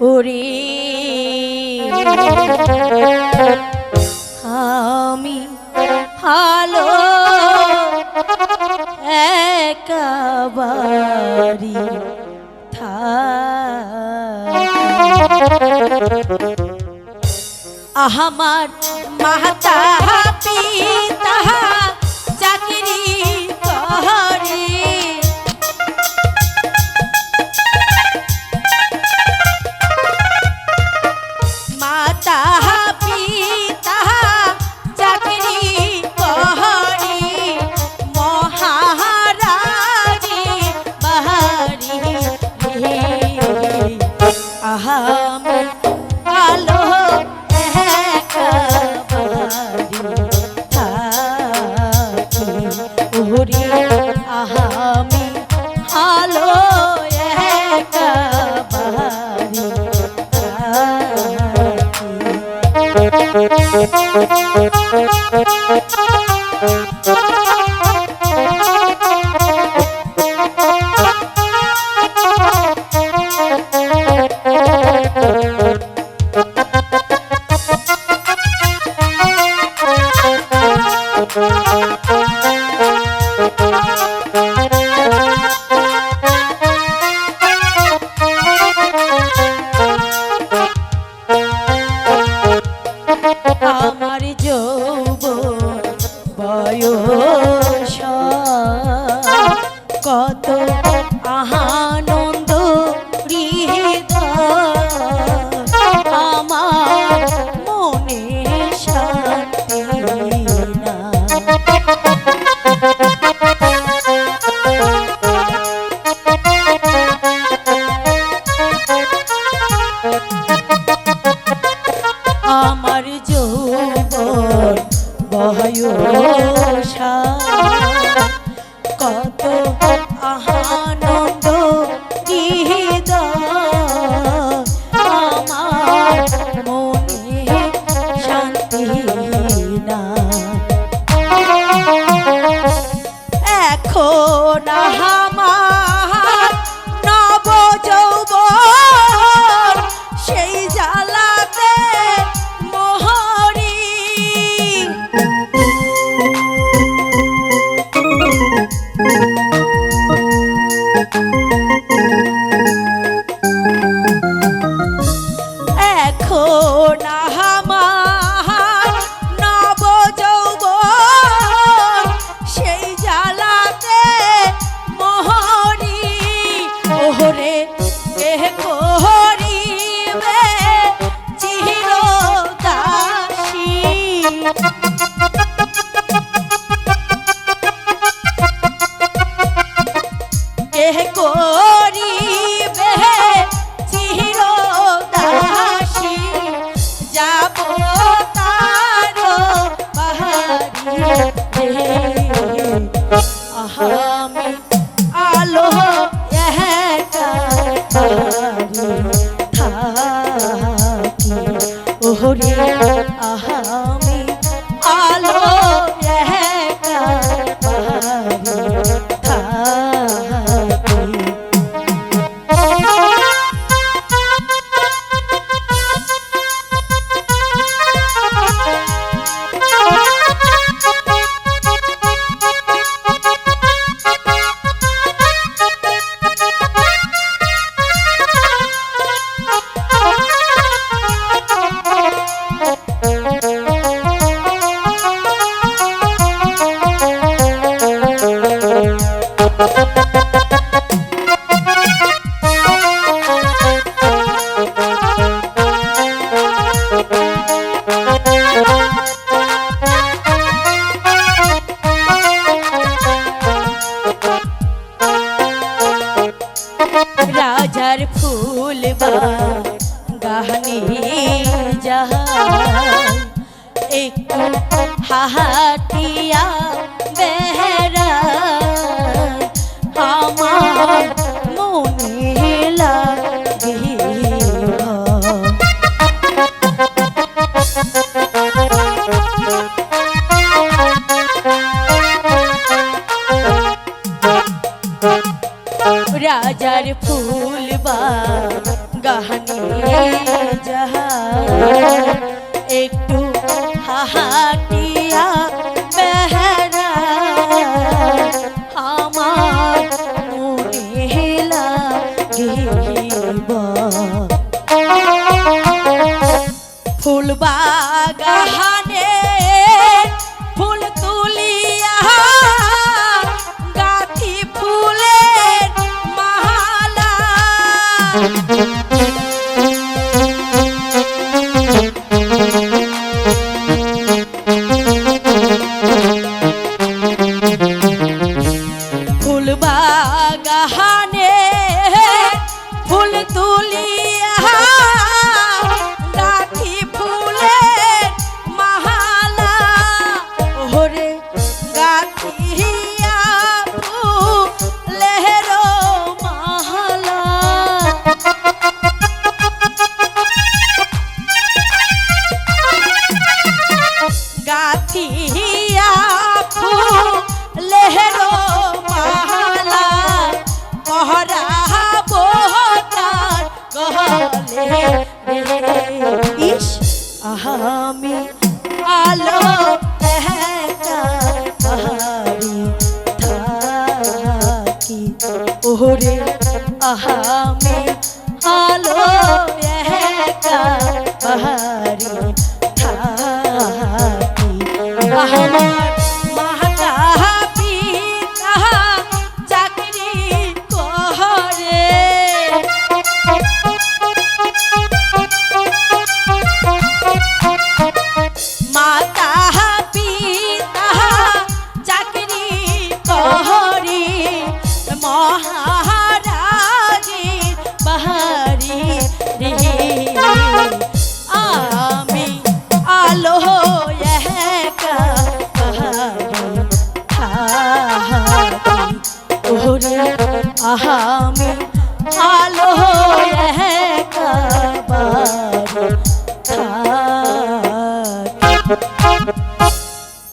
ওরে আমি ভালো একাবারি আহামার মাতা পিতা আহামি আলো একাবারি থাকি বয়স কত হৃদয় আমার মনে শান্তি না আমার যৌবন কত আনন্দ একারি থাকি কাটিয়া বেহরা আমার মনে লাগে রাজার ফুল বা গাহানি যাহা একটু হাহাক ফুলবাগানে ইস আমি আলো থাকি। ওরে আহামি আলো পাহাড়ি থাকি। আহমা আহা